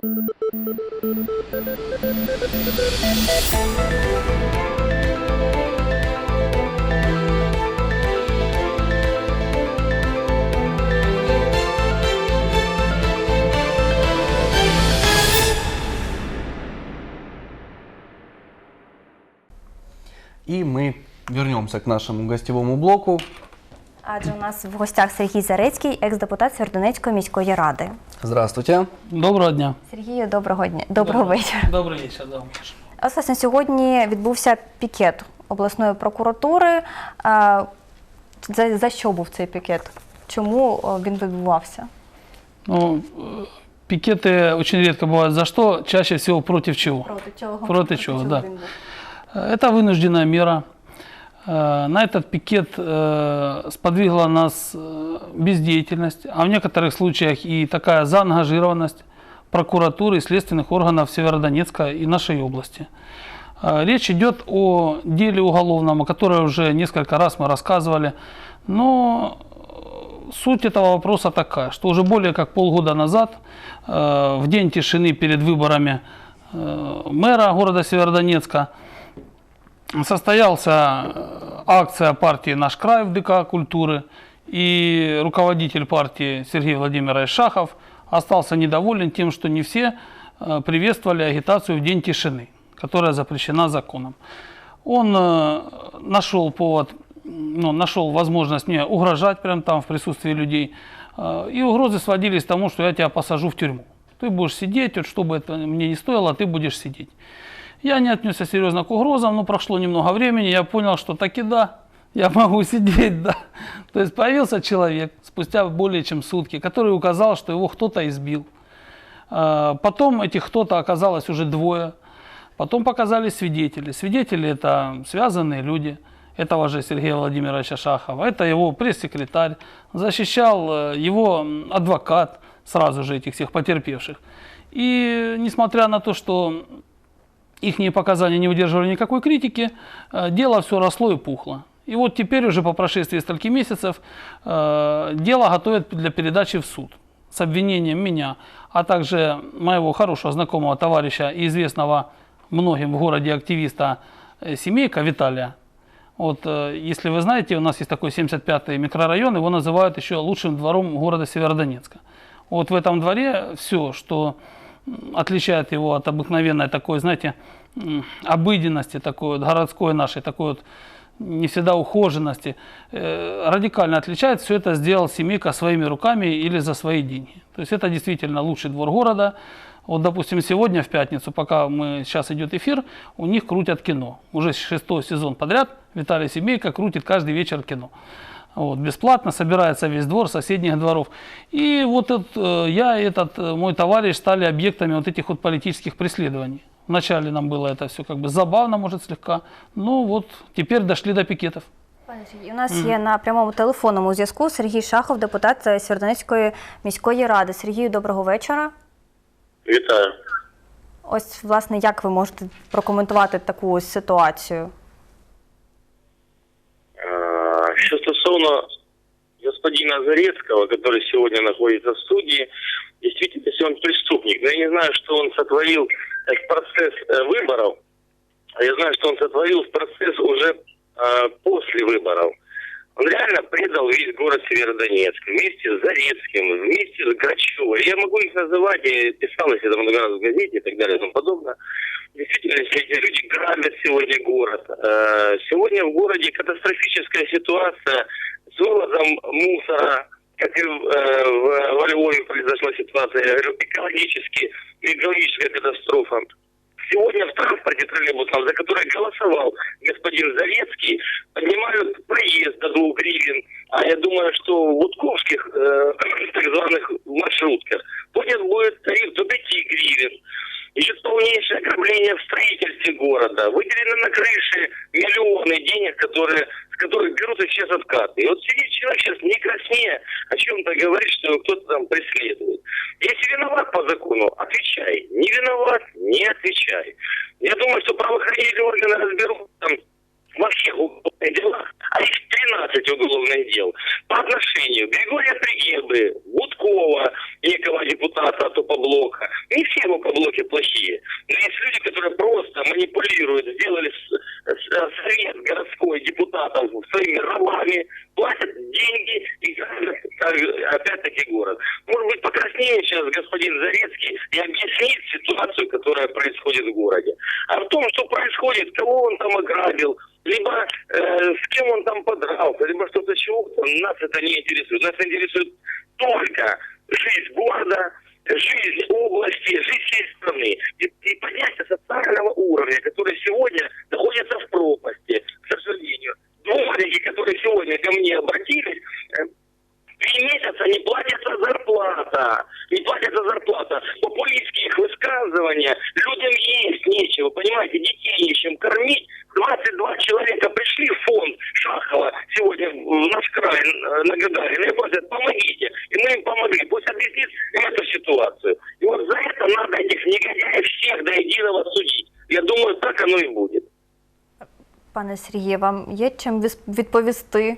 И мы вернемся к нашему гостевому блоку. Адже у нас в гостях Сергій Зарецький, екс-депутат Свердонецької міської ради. Здравствуйте. Доброго дня. Сергію, доброго дня, доброго вечора. Добрый вечер, да. Маша. Ось, власне, сьогодні відбувся пікет обласної прокуратури. А, За, за що був цей пікет? Чому о, він відбувався? Ну, э, пикеты очень редко бывают за что, чаще всего против чего. Проти чого? Проти чого, да. він був? Э, Это вынужденная мера. Э, На этот пикет э, сподвигла нас э, бездеятельность, а в некоторых случаях и такая заангажированность прокуратуры и следственных органов Северодонецка и нашей области. Речь идет о деле уголовном, о котором уже несколько раз мы рассказывали, но суть этого вопроса такая, что уже более как полгода назад, в день тишины перед выборами мэра города Северодонецка, состоялся э, акция партии «Наш край» в ДК культуры, и руководитель партии Сергей Владимирович Шахов остался недоволен тем, что не все э, приветствовали агитацию в День тишины, которая запрещена законом. Он э, нашел повод, ну, нашел возможность мне угрожать прямо там в присутствии людей, и угрозы сводились к тому, что я тебя посажу в тюрьму. Ты будешь сидеть, вот что бы это мне не стоило, ты будешь сидеть. Я не отнесся серьезно к угрозам, но прошло немного времени, я понял, что таки да, я могу сидеть, да. То есть появился человек спустя более чем сутки, который указал, что его кто-то избил. Э, Потом этих кто-то оказалось уже двое. Потом показали свидетели. Свидетели это связанные люди этого же Сергея Владимировича Шахова. Это его пресс-секретарь, защищал э, его адвокат сразу же этих всех потерпевших. И несмотря на то, что их показания не выдерживали никакой критики, э, дело все росло и пухло. И вот теперь уже по прошествии стольких месяцев э, дело готовят для передачи в суд с обвинением меня, а также моего хорошего знакомого товарища и известного многим в городе активиста э, семейка Виталия. Вот, если вы знаете, у нас есть такой 75-й микрорайон, его называют еще лучшим двором города Северодонецка. Вот в этом дворе все, что отличает его от обыкновенной такой, знаете, обыденности, такой вот городской нашей, такой вот не всегда ухоженности, э, радикально отличает. Все это сделал семейка своими руками или за свои деньги. То есть это действительно лучший двор города. Вот, допустим, сегодня в пятницу, пока мы сейчас идет эфир, у них крутят кино. Уже шестой сезон подряд Виталий Семейка крутит каждый вечер кино. Вот, бесплатно собирается весь двор соседних дворов. И вот этот, э, я и этот э, мой товарищ стали объектами вот этих вот политических преследований. Вначале нам было это все как бы забавно, может, слегка. Но вот теперь дошли до пикетов. Пане Сергію, у нас є на прямому телефонному зв'язку Сергій Шахов, депутат е, Свердонецької міської ради. Сергію, доброго вечора. Вітаю. Ось, власне, як ви можете прокоментувати таку ось ситуацію? Що стосовно господина Зарецкого, который сегодня находится в студии, действительно, если он преступник, но я не знаю, что он сотворил э, в процесс э, выборов, я знаю, что он сотворил в процесс уже э, после выборов. Он реально предал весь город Северодонецк вместе с Зарецким, вместе с Грачевой. Я могу их называть, я писал их это много раз в газете и так далее и тому подобное. Действительно, эти люди грабят сегодня город. Э, Сегодня в городе катастрофическая ситуация с вывозом мусора, как и в, э, во Львове произошла ситуация, экологически, экологическая катастрофа. Сегодня в транспорте троллейбусном, за который голосовал господин Зарецкий, поднимают проезд до двух гривен. А я думаю, что в Утковских э, так званых маршрутках поднят будет тариф до 5 гривен. Идет полнейшее ограбление в строительстве города. Выделены на крыше миллионы денег, которые, с которых берут и сейчас откаты. И вот сидит человек сейчас не краснее о чем-то говорит, что его кто-то там преследует. Если виноват по закону, отвечай. Не виноват, не отвечай. Я думаю, что правоохранительные органы разберут там во всех уголовных делах, а их 13 уголовных дел, по отношению Григория Пригебы, Гудкова, некого депутата от Опоблока. Не все в Опоблоке плохие. Но есть люди, которые просто манипулируют, сделали совет городской депутатов своими рабами, платят деньги и опять-таки город. Может быть, покраснее сейчас господин Зарецкий и объяснит ситуацию, которая происходит в городе. А в том, что происходит, кого он там ограбил, либо э, с кем он там подрался, либо что-то чего, нас это не интересует. Нас интересует только жизнь города, жизнь области, жизнь всей страны. И, и поднятие социального уровня, который сегодня находится в пропасти, к сожалению. Дворники, которые сегодня ко мне обратились, э, Три месяца не платится зарплата. Не платится зарплата. Популистские их высказывания. Людям есть нечего, понимаете, детей нечем кормить. 22 человека пришли в фонд Шахова сегодня в наш край, э, на Гагарина, и просят, помогите. И мы им помогли. Пусть объяснит им эту ситуацию. И вот за это надо этих негодяев всех до единого судить. Я думаю, так оно и будет. Пане Сергію, вам є чим віс- відповісти,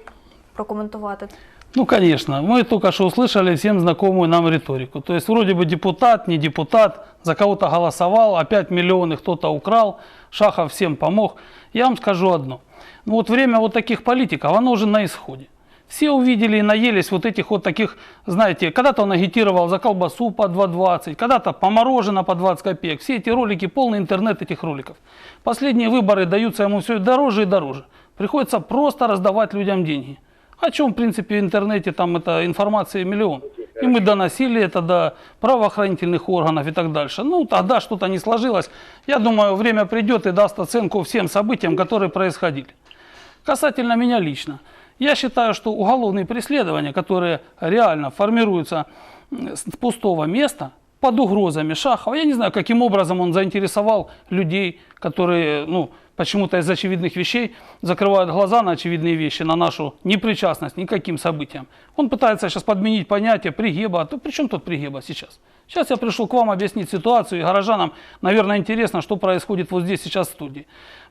прокоментувати? Ну, конечно. Мы только что услышали всем знакомую нам риторику. То есть вроде бы депутат, не депутат, за кого-то голосовал, опять миллионы кто-то украл, Шахов всем помог. Я вам скажу одно. ну вот время вот таких политиков, оно уже на исходе. Все увидели и наелись вот этих вот таких, знаете, когда-то он агитировал за колбасу по 2,20, когда-то по мороженое по 20 копеек. Все эти ролики, полный интернет этих роликов. Последние выборы даются ему все дороже и дороже. Приходится просто раздавать людям деньги. О чем, в принципе, в интернете там это информации миллион. И мы доносили это до правоохранительных органов и так дальше. Ну, тогда что-то не сложилось. Я думаю, время придет и даст оценку всем событиям, которые происходили. Касательно меня лично. Я считаю, что уголовные преследования, которые реально формируются с пустого места, под угрозами Шахова, я не знаю, каким образом он заинтересовал людей, которые, ну, почему-то из очевидных вещей закрывают глаза на очевидные вещи, на нашу непричастность ни к каким событиям. Он пытается сейчас подменить понятие пригеба. А то при чем тут пригеба сейчас? Сейчас я пришел к вам объяснить ситуацию, и горожанам, наверное, интересно, что происходит вот здесь сейчас в студии.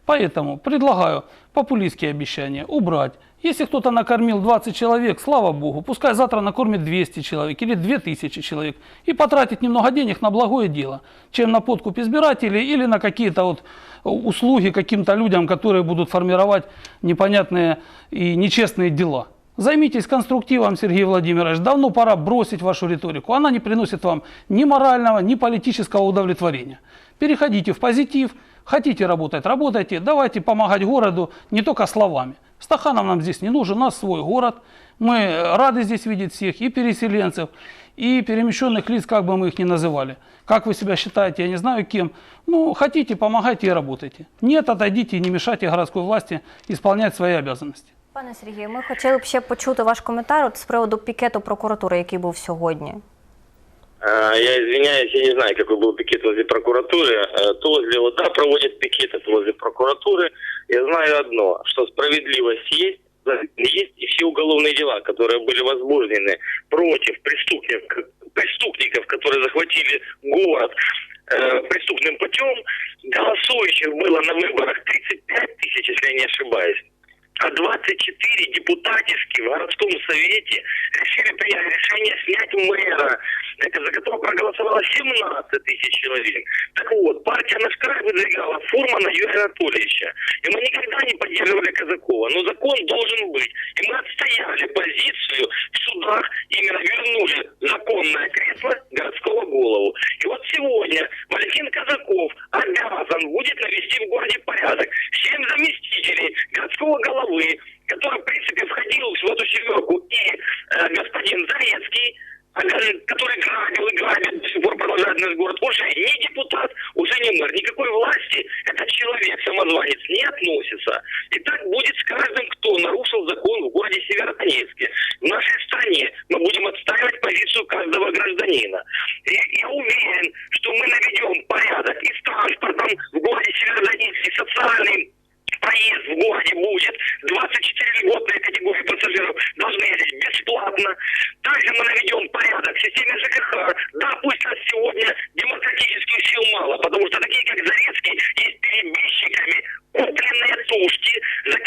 Поэтому предлагаю популистские обещания убрать. Если кто-то накормил 20 человек, слава богу, пускай завтра накормит 200 человек или 2000 человек и потратить немного денег на благое дело, чем на подкуп избирателей или на какие-то вот услуги каким-то людям, которые будут формировать непонятные и нечестные дела. Займитесь конструктивом, Сергей Владимирович. Давно пора бросить вашу риторику. Она не приносит вам ни морального, ни политического удовлетворения. Переходите в позитив. Хотите работать, работайте. Давайте помогать городу не только словами. Стаханов нам здесь не нужен, у нас свой город. Мы рады здесь видеть всех, и переселенцев, и перемещенных лиц, как бы мы их ни называли. Как вы себя считаете, я не знаю кем. Ну, хотите, помогайте и работайте. Нет, отойдите и не мешайте городской власти исполнять свои обязанности. Пане Сергію, ми хотіли б ще почути ваш коментар от з приводу пікету прокуратури, який був сьогодні. А, Я извиняюсь, я не знаю, какой был пикет возле прокуратуры. Э, То возле ОДА проводят пикеты, то возле прокуратуры. Я знаю одно, что справедливость есть, есть и все уголовные дела, которые были возбуждены против преступников, преступников которые захватили город э, преступным путем, голосующих было на выборах 35 тысяч, если я не ошибаюсь. А 24 депутатишки в городском совете решили принять решение снять мэра, за которого проголосовало 17 тысяч человек. Так вот, партия «Наш край» выдвигала Фурмана Юрия Анатольевича. И мы никогда не поддерживали Казакова. Но закон должен быть. И мы отстояли позицию в судах, именно вернули законное кресло городского голову. И вот сегодня Валентин Казаков обязан будет навести в городе порядок. Семь заместителей городского головы, который, в принципе, входил в эту семерку, и э, господин Зарецкий, который грабил и грабит, до сих пор продолжает наш город, уже не депутат, уже не мэр. Никакой власти этот человек, самозванец, не относится. И так будет с каждым, кто нарушил закон в городе Северодонецке. В нашей стране мы будем отстаивать позицию каждого гражданина. И я уверен, что мы наведем порядок и с транспортом в городе Северодонецке, социальным проезд в городе будет. 24 льготные категории пассажиров должны ездить бесплатно. Также мы наведем порядок в системе ЖКХ. Да, пусть нас сегодня демократических сил мало, потому что такие, как Зарецкий, есть перебежчиками, купленные тушки, за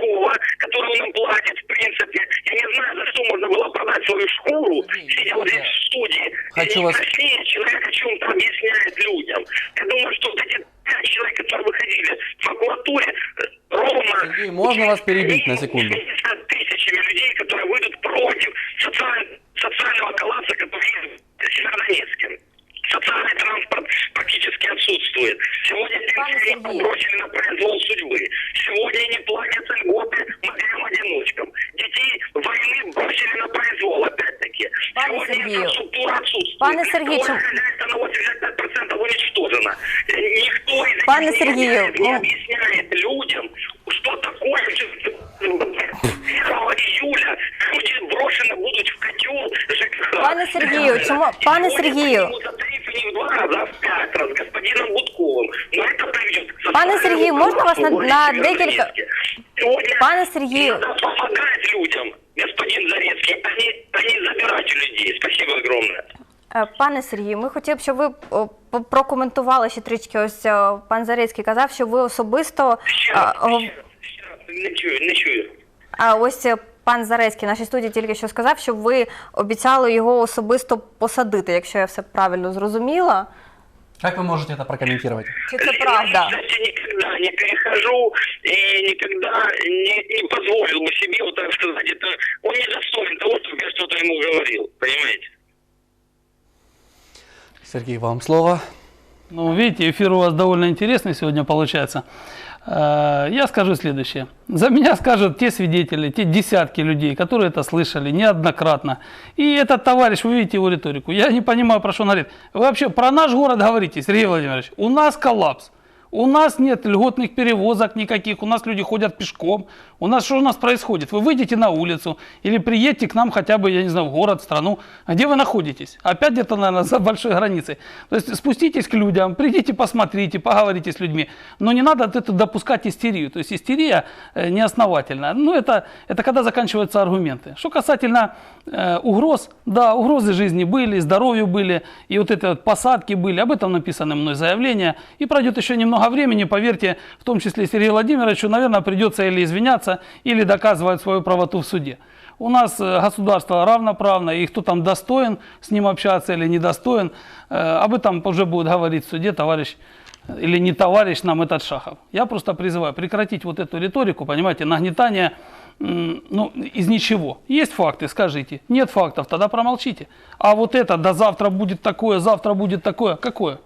Налогова, которую он им платит, в принципе. Я не знаю, за что можно было продать свою шкуру, сидя вот здесь в студии. хочу и вас- человек о чем-то объясняет людям. Я думаю, что вот эти человек, которые выходили в прокуратуре, э, ровно... Сергей, можно вас перебить на секунду? 60 тысячами людей, которые выйдут против социаль- социального коллапса, который есть в Северодонецке. Социальный транспорт практически отсутствует. Сегодня Сергей. бросили на произвол судьбы. Сегодня не платятся льготы матерям-одиночкам. Детей войны бросили на произвол, опять-таки. Пане Сегодня инфраструктура отсутствует. Пане чем- хозяйство на 85% уничтожено. Никто из этих Пане негодяев Сергею, не ну- объясняет людям, что такое 1 июля люди брошены будут в котел ЖКХ. Пане Сергію, чому- пане Сегодня Сергію. поднимут за тарифы не в два раза, а в пять раз господином Гудковым. Но это приведет к Пане социальному Сергію, можна вас на- коллапсу в на городе декілька- Северодонецке. Сегодня Пане Сергію. надо помогать людям, господин Зарецкий, а не, а не забирать у людей. Спасибо огромное. Е, Пане Сергію, ми хотіли б, щоб ви о, по- прокоментували ще трішки. Ось е, пан Зарецький казав, що ви особисто Ще е, раз, гов- ще раз, ще раз. Не чую, не чую. А ось е, пан Зарецький в нашій студії тільки що сказав, що ви обіцяли його особисто посадити, якщо я все правильно зрозуміла. Как вы можете это прокомментировать? Чи це правда? Я, кстати, никогда не перехожу и никогда не, не позволил бы себе, вот так сказать, это он не достоин того, чтобы я что-то ему говорил, понимаете? Сергей, вам слово. Ну, видите, эфир у вас довольно интересный сегодня получается. Э, Я скажу следующее. За меня скажут те свидетели, те десятки людей, которые это слышали неоднократно. И этот товарищ, вы видите его риторику, я не понимаю, про что он говорит. Вы вообще про наш город говорите, Сергей Владимирович, у нас коллапс. У нас нет льготных перевозок никаких, у нас люди ходят пешком. У нас что у нас происходит? Вы выйдете на улицу или приедете к нам хотя бы, я не знаю, в город, в страну. А где вы находитесь? Опять где-то, наверное, за большой границей. То есть спуститесь к людям, придите, посмотрите, поговорите с людьми. Но не надо от этого допускать истерию. То есть истерия э, неосновательная. Ну, это, это когда заканчиваются аргументы. Что касательно э, угроз, да, угрозы жизни были, здоровью были, и вот это вот посадки были, об этом написано мной заявление. И пройдет еще немного времени, поверьте, в том числе Сергею Владимировичу, наверное, придется или извиняться, или доказывать свою правоту в суде. У нас э, государство равноправно, и кто там достоин с ним общаться или недостоин, э, об этом уже будет говорить в суде товарищ э, или не товарищ нам этот Шахов. Я просто призываю прекратить вот эту риторику, понимаете, нагнетание ну, из ничего. Есть факты, скажите. Нет фактов, тогда промолчите. А вот это, да завтра будет такое, завтра будет такое. Какое?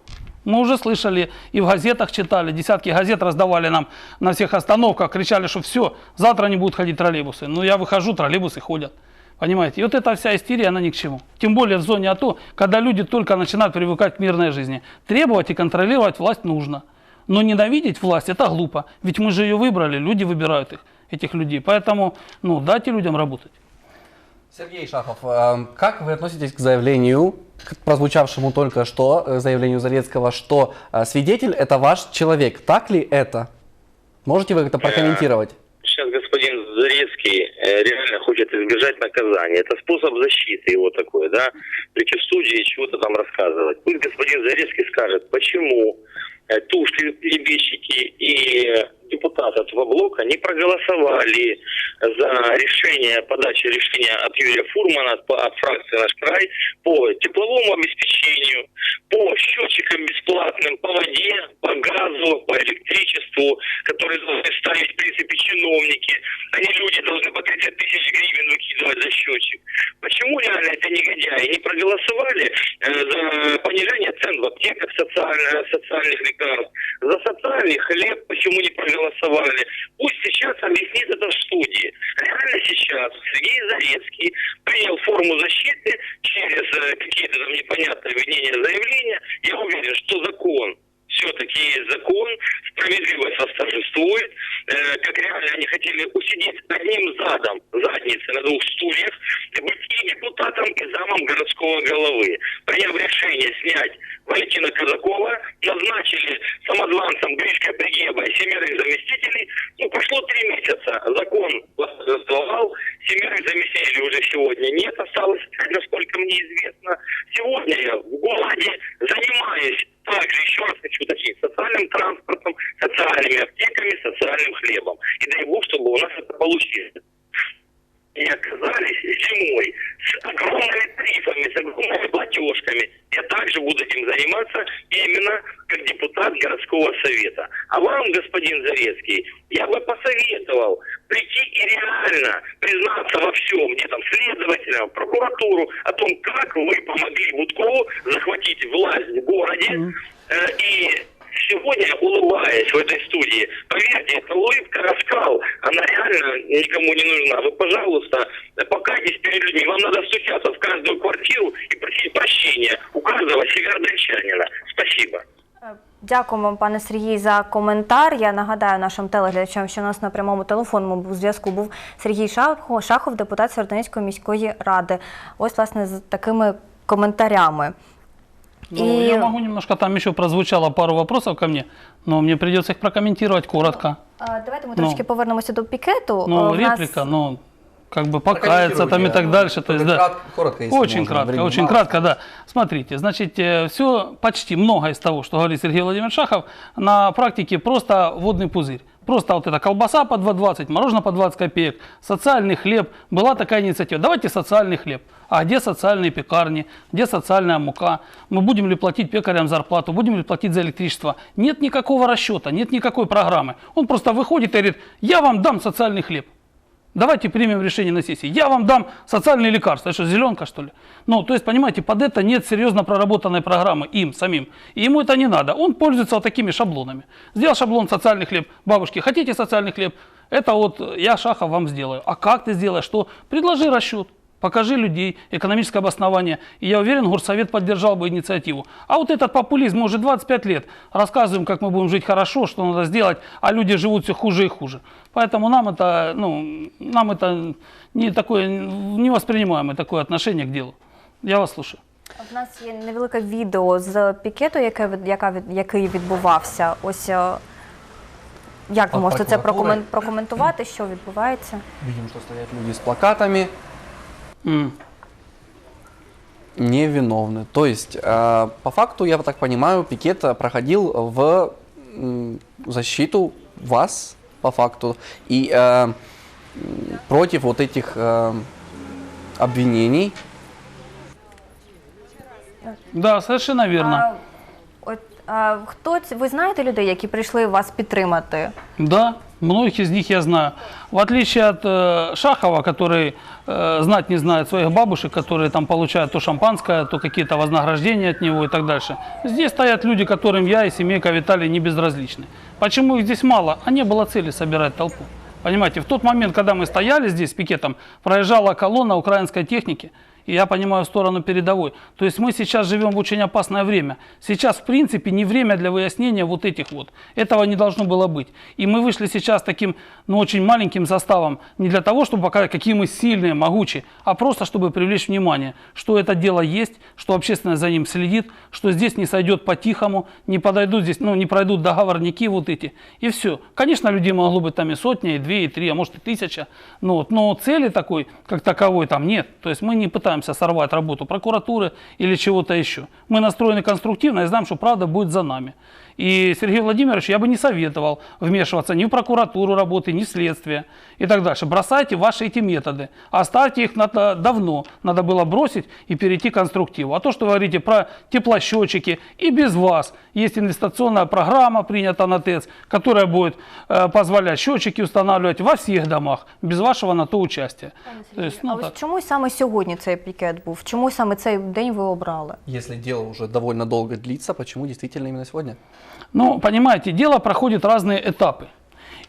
Мы уже слышали и в газетах читали, десятки газет раздавали нам на всех остановках, кричали, что все, завтра не будут ходить троллейбусы. Ну я выхожу, троллейбусы ходят. Понимаете? И вот эта вся истерия, она ни к чему. Тем более в зоне АТО, когда люди только начинают привыкать к мирной жизни. Требовать и контролировать власть нужно. Но ненавидеть власть это глупо. Ведь мы же ее выбрали, люди выбирают их, этих людей. Поэтому ну, дайте людям работать. Сергей Шахов, э, как вы относитесь к заявлению, к прозвучавшему только что, э, заявлению Зарецкого, что э, свидетель это ваш человек? Так ли это? Можете вы это прокомментировать? Сейчас господин Зарецкий э, реально хочет избежать наказания. Это способ защиты его такой, да? Прийти в студии и чего-то там рассказывать. Пусть господин Зарецкий скажет, почему э, тушки, перебежчики и депутаты этого блока не проголосовали за решение, подачи решения от Юрия Фурмана, от фракции «Наш край» по тепловому обеспечению, по счетчикам бесплатным, по воде, по газу, по электричеству, которые должны ставить, в принципе, чиновники. Они люди должны по 30 тысяч гривен выкидывать за счетчик. Почему реально это негодяи не проголосовали э, за понижение цен в аптеках социально, социальных лекарств, за социальный хлеб, почему не проголосовали? Пусть сейчас объяснит это в студии. Реально сейчас Сергей Зарецкий принял форму защиты через э, какие-то там непонятные обвинения, заявления. Я уверен, что закон все-таки есть закон, справедливость восторжествует. Э, как реально они хотели усидеть одним задом, задницы на двух стульях, быть и депутатом, и замом городского головы. Приняв решение снять Валентина Казакова, назначили самозванцем Гришка Пригеба и семерых заместителей. Ну, прошло три месяца. Закон восторжествовал, семерых заместителей уже сегодня нет, осталось, насколько мне известно. Сегодня я в городе занимаюсь также, еще раз хочу уточнить, социальным транспортом, социальными аптеками, социальным хлебом. И дай бог, чтобы у нас это получилось. И оказались зимой с огромными тарифами, с огромными платежками. Я также буду этим заниматься именно как депутат городского совета. А вам, господин Зарецкий, я бы посоветовал прийти и реально признаться во всем, где там следователям, прокуратуру, о том, как вы помогли Будкову захватить власть в городе. Э, И сегодня, улыбаясь в этой студии, поверьте, эта улыбка раскал, она реально никому не нужна. Вы, пожалуйста, покайтесь перед людьми. Вам надо стучаться в каждую квартиру и просить прощения у каждого северодончанина. Спасибо. Дякуємо, пане Сергій, за коментар. Я нагадаю нашим телеглядачам, що у нас на прямому телефонному зв'язку був Сергій Шахов, Шахов, депутат Сєвєродонецької міської ради. Ось, власне, з такими коментарями. Ну, И- я могу немножко, там еще прозвучало пару вопросов ко мне, но мне придется их прокомментировать коротко. А, Давайте ми Ну. трошки повернемося до пікету. Ну, А, в нас- реплика, ну, как бы покаяться там и так дальше. То есть, да. Кратко, коротко, если Очень можно, кратко, времени очень мало. кратко, да. Смотрите, значит, все, почти много из того, что говорит Сергей Владимирович Шахов, на практике просто водный пузырь. Просто вот эта колбаса по 2,20, мороженое по 20 копеек, социальный хлеб. Была такая инициатива. Давайте социальный хлеб. А где социальные пекарни? Где социальная мука? Мы будем ли платить пекарям зарплату? Будем ли платить за электричество? Нет никакого расчета, нет никакой программы. Он просто выходит и говорит, я вам дам социальный хлеб. Давайте примем решение на сессии. Я вам дам социальные лекарства. Это что, зеленка, что ли? Ну, то есть, понимаете, под это нет серьезно проработанной программы им самим. И ему это не надо. Он пользуется вот такими шаблонами. Сделал шаблон социальный хлеб. Бабушки, хотите социальный хлеб? Это вот я, Шахов, вам сделаю. А как ты сделаешь? Что? Предложи расчет. Покажи людей, экономическое обоснование. И я уверен, Горсовет поддержал бы инициативу. А вот этот популизм, мы уже 25 лет рассказываем, как мы будем жить хорошо, что надо сделать, а люди живут все хуже и хуже. Поэтому нам это, ну, нам это не такое, невоспринимаемое такое отношение к делу. Я вас слушаю. В нас є невелике відео з пікету, яке від- яка від- який відбувався. Ось е, як ви От можете це прокуратури. прокомен- прокоментувати, що відбувається? Видим, что стоят люди с плакатами, М. невиновны. То есть, э, по факту, я так понимаю, пикет э, проходил в защиту вас, по факту, и э, против вот этих э, обвинений. Да, совершенно верно. А, от, а, хто ці- ви знаєте людей, які прийшли вас підтримати? Да, многих из них я знаю. В отличие от э, Шахова, который э, знать не знает своих бабушек, которые там получают то шампанское, то какие-то вознаграждения от него и так дальше. Здесь стоят люди, которым я и семейка Виталий не безразличны. Почему их здесь мало? А не было цели собирать толпу. Понимаете, в тот момент, когда мы стояли здесь с пикетом, проезжала колонна украинской техники, и я понимаю, сторону передовой. То есть мы сейчас живем в очень опасное время. Сейчас, в принципе, не время для выяснения вот этих вот. Этого не должно было быть. И мы вышли сейчас таким, ну, очень маленьким составом, не для того, чтобы показать, какие мы сильные, могучие, а просто, чтобы привлечь внимание, что это дело есть, что общественность за ним следит, что здесь не сойдет по-тихому, не подойдут здесь, ну, не пройдут договорники вот эти, и все. Конечно, людей могло быть там и сотня, и две, и три, а может и тысяча, ну, вот, но цели такой, как таковой там нет. То есть мы не пытаемся сорвать работу прокуратуры или чего-то еще. Мы настроены конструктивно и знаем, что правда будет за нами. И Сергей Владимирович, я бы не советовал вмешиваться ни в прокуратуру работы, ни в следствие и так дальше. Бросайте ваши эти методы. Оставьте их надо давно. Надо было бросить и перейти к конструктиву. А то, что вы говорите про теплосчетчики, и без вас есть инвестиционная программа, принята на ТЭЦ, которая будет э, позволять счетчики устанавливать во всех домах, без вашего на то участия. То есть, а ну, ось так. чому саме сьогодні цей пікет був? Чому саме цей день ви обрали? Если дело уже довольно долго длится, почему действительно именно сегодня? Ну, понимаете, дело проходит разные этапы.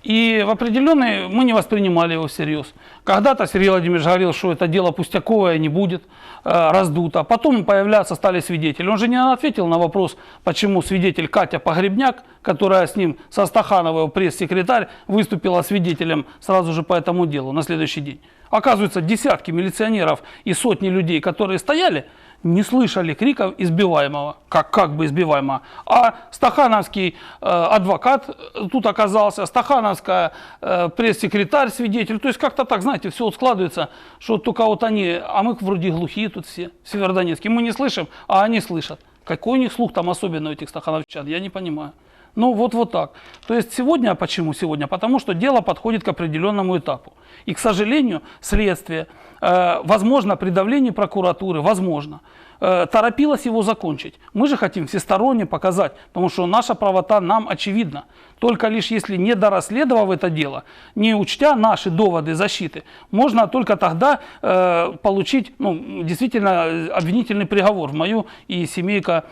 И в определенные мы не воспринимали его всерьез. Когда-то Сергей Владимирович говорил, что это дело пустяковое не будет э, раздуто. Потом появляться стали свидетели. Он же не ответил на вопрос, почему свидетель Катя Погребняк, которая с ним, со Стахановой, пресс-секретарь, выступила свидетелем сразу же по этому делу на следующий день. Оказывается, десятки милиционеров и сотни людей, которые стояли, не слышали криков избиваемого, как, как бы избиваемого. А стахановский э, адвокат э, тут оказался, стахановская э, пресс-секретарь, свидетель. То есть как-то так, знаете, все вот складывается, что только вот они, а мы вроде глухие тут все, в Северодонецке. Мы не слышим, а они слышат. Какой у них слух там особенно у этих стахановчан, я не понимаю. Ну вот, вот так. То есть сегодня, а почему сегодня? Потому что дело подходит к определенному этапу. И, к сожалению, следствие, э, возможно, при давлении прокуратуры, возможно, э, торопилось его закончить. Мы же хотим всесторонне показать, потому что наша правота нам очевидна. Только лишь если не дорасследовав это дело, не учтя наши доводы защиты, можно только тогда э, получить ну, действительно э, обвинительный приговор в мою и семейка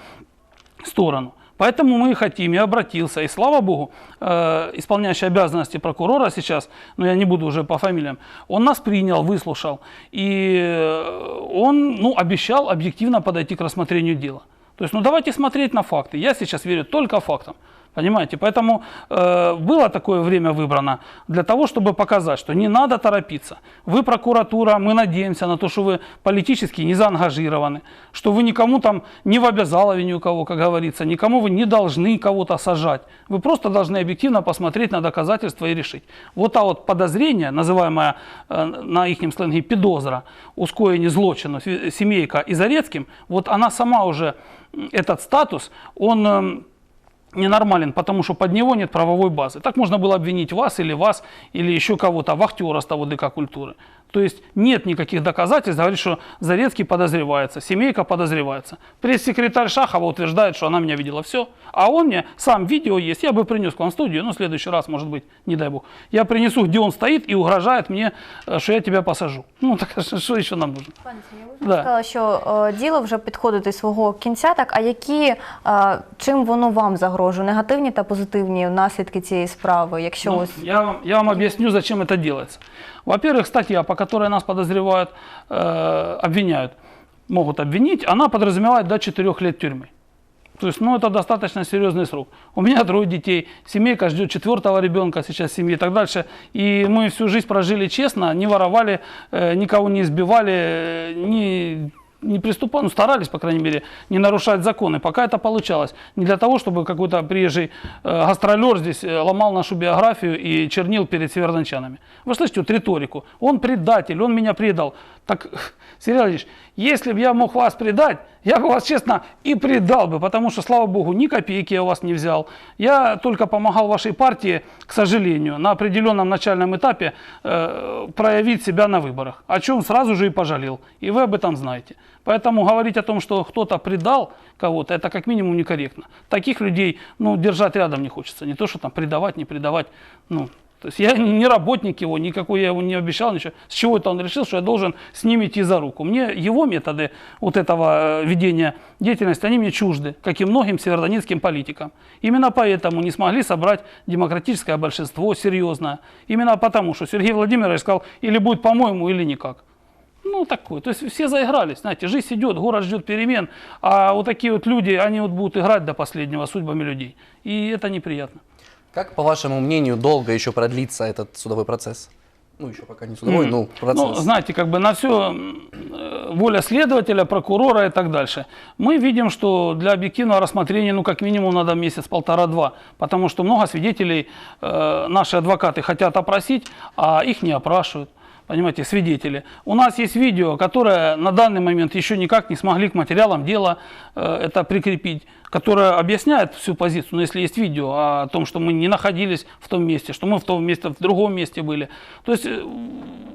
сторону. Поэтому мы и хотим, я обратился, и слава богу, э, исполняющий обязанности прокурора сейчас, но я не буду уже по фамилиям, он нас принял, выслушал, и э, он ну, обещал объективно подойти к рассмотрению дела. То есть, ну давайте смотреть на факты. Я сейчас верю только фактам. Понимаете? Поэтому э, было такое время выбрано для того, чтобы показать, что не надо торопиться. Вы прокуратура, мы надеемся на то, что вы политически не заангажированы, что вы никому там не в обязалове ни у кого, как говорится, никому вы не должны кого-то сажать. Вы просто должны объективно посмотреть на доказательства и решить. Вот та вот подозрение, называемое э, на их сленге підозра, у скоєнні злочину сві- семейка и Зарецким, вот она сама уже, м, этот статус, он... эм, ненормален, потому что под него нет правовой базы. Так можно было обвинить вас или вас, или еще кого-то, вахтера с того ДК культуры. То есть нет никаких доказательств, говорит, что Зарецкий подозревается, семейка подозревается. Пресс-секретарь Шахова утверждает, что она меня видела все. А он мне, сам видео есть, я бы принес к вам в студию, ну, в следующий раз, может быть, не дай бог. Я принесу, где он стоит и угрожает мне, э, что я тебя посажу. Ну, так а что еще нам нужно? Пане Сергію, ви Да. сказали, що е, діло вже підходить до свого кінця. Так, а які е, чим воно вам загрожує? Негативні та позитивні наслідки цієї справи? Якщо Ну, ось я, вам, я вам объясню, зачем это делается. Во-первых, статья, по которой нас подозревают, э, обвиняют, могут обвинить, она подразумевает до 4 лет тюрьмы. То есть, ну, это достаточно серьезный срок. У меня трое детей, семейка ждет четвертого ребенка сейчас в семье и так дальше. И мы всю жизнь прожили честно, не воровали, э, никого не избивали, э, не, не приступали, ну, старались, по крайней мере, не нарушать законы. Пока это получалось. Не для того, чтобы какой-то приезжий э, гастролер здесь э, ломал нашу биографию и чернил перед северночанами. Вы слышите вот риторику? Он предатель, он меня предал. Так, Сергей Владимирович, если бы я мог вас предать, я бы вас, честно, и предал бы, потому что, слава богу, ни копейки я у вас не взял. Я только помогал вашей партии, к сожалению, на определенном начальном этапе э, проявить себя на выборах, о чем сразу же и пожалел. И вы об этом знаете. Поэтому говорить о том, что кто-то предал кого-то, это как минимум некорректно. Таких людей, ну, держать рядом не хочется. Не то, что там предавать, не предавать. Ну, то есть я не работник его, никакой я его не обещал, ничего. С чего это он решил, что я должен с ним идти за руку? Мне его методы вот этого э, ведения деятельности, они мне чужды, как и многим северодонецким политикам. Именно поэтому не смогли собрать демократическое большинство серьезное. Именно потому, что Сергей Владимирович сказал, или будет по-моему, или никак. Ну, такой. То есть все заигрались. Знаете, жизнь идет, город ждет перемен, а вот такие вот люди, они вот будут играть до последнего судьбами людей. И это неприятно. Как, по вашему мнению, долго еще продлится этот судовой процесс? Ну, еще пока не судовой, М. ну, процесс. Ну, знаете, как бы на все воля следователя, прокурора и так дальше. Мы видим, что для объективного рассмотрения, ну, как минимум, надо месяц, полтора-два, потому что много свидетелей э, наши адвокаты хотят опросить, а их не опрашивают. Понимаете, свидетели. У нас есть видео, которое на данный момент еще никак не смогли к материалам дела э, это прикрепить, которое объясняет всю позицию, но если есть видео о том, что мы не находились в том месте, что мы в том месте, в другом месте были. То есть э,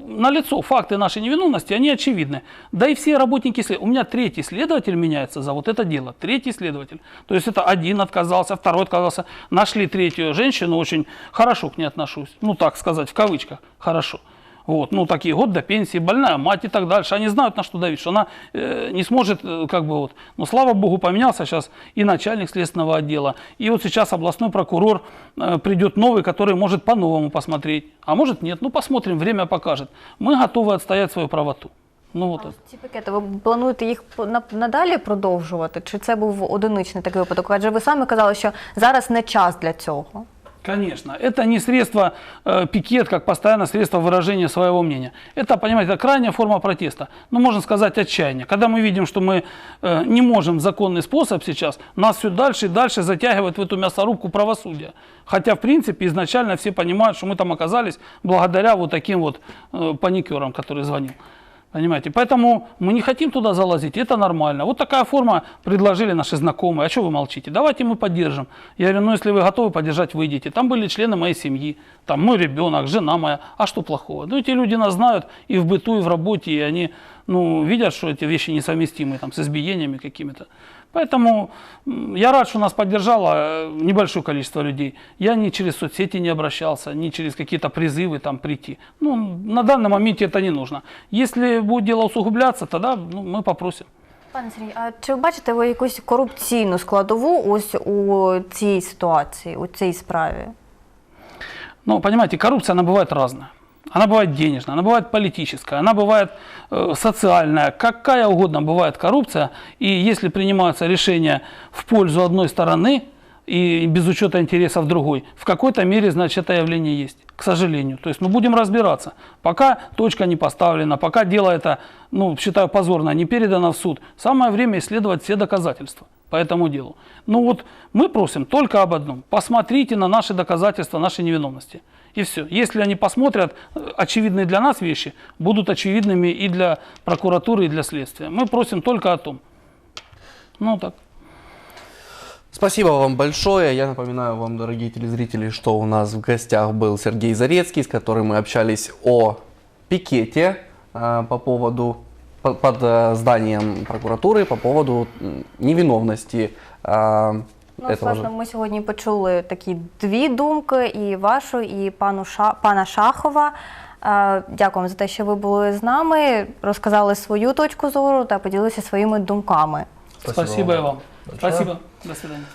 налицо факты нашей невиновности, они очевидны. Да и все работники след- У меня третий следователь меняется за вот это дело. Третий следователь. То есть это один отказался, второй отказался. Нашли третью женщину, очень хорошо к ней отношусь. Ну, так сказать, в кавычках, хорошо. Вот, ну, такие, год до пенсии, больная мать и так дальше. Они знают, на что давить, что она э, не сможет, э, как бы вот. Но, слава богу, поменялся сейчас и начальник следственного отдела. И вот сейчас областной прокурор э, придет новый, который может по-новому посмотреть. А может нет. Ну, посмотрим, время покажет. Мы готовы отстоять свою правоту. Ну, вот это. ці пакети, ви плануєте їх по- на- надалі продовжувати? Чи це був одиничний такий випадок? Адже ви самі казали, що зараз не час для цього. Конечно, это не средство э, пикет, как постоянно средство выражения своего мнения. Это, понимаете, крайняя форма протеста. Ну, можно сказать, отчаяния. Когда мы видим, что мы э, не можем законный способ сейчас, нас все дальше и дальше затягивает в эту мясорубку правосудия. Хотя, в принципе, изначально все понимают, что мы там оказались благодаря вот таким вот э, паникерам, который звонил. Понимаете? Поэтому мы не хотим туда залазить, это нормально. Вот такая форма предложили наши знакомые. А что вы молчите? Давайте мы поддержим. Я говорю, ну если вы готовы поддержать, выйдите. Там были члены моей семьи, там мой ребенок, жена моя. А что плохого? Ну эти люди нас знают и в быту, и в работе, и они ну, видят, что эти вещи несовместимы там, с избиениями какими-то. Поэтому м, я рад, что нас поддержало э, небольшое количество людей. Я ни через соцсети не обращался, ни через какие-то призывы там прийти. Ну, на данный момент это не нужно. Если будет дело усугубляться, тогда ну, мы попросим. Пане Сергій, а чи бачите ви якусь корупційну складову ось у цій ситуації, у цій справі? Ну, понимаете, коррупция, она бывает разная. Она бывает денежная, она бывает политическая, она бывает э, социальная, какая угодно бывает коррупция. И если принимаются решения в пользу одной стороны и без учета интересов другой, в какой-то мере, значит, это явление есть, к сожалению. То есть мы будем разбираться. Пока точка не поставлена, пока дело это, ну, считаю, позорно, не передано в суд, самое время исследовать все доказательства по этому делу. Ну вот мы просим только об одном. Посмотрите на наши доказательства нашей невиновности. И все. Если они посмотрят, э, очевидные для нас вещи будут очевидными и для прокуратуры, и для следствия. Мы просим только о том. Ну так. Спасибо вам большое. Я напоминаю вам, дорогие телезрители, что у нас в гостях был Сергей Зарецкий, с которым мы общались о пикете э, по поводу по- под э, зданием прокуратуры по поводу невиновности э, Ну, власне, ми сьогодні почули такі дві думки: і вашу, і пану Ша... пана Шахова. Е, Дякуємо за те, що ви були з нами, розказали свою точку зору та поділилися своїми думками. Спасибо, вам. Спасибо. До свидания.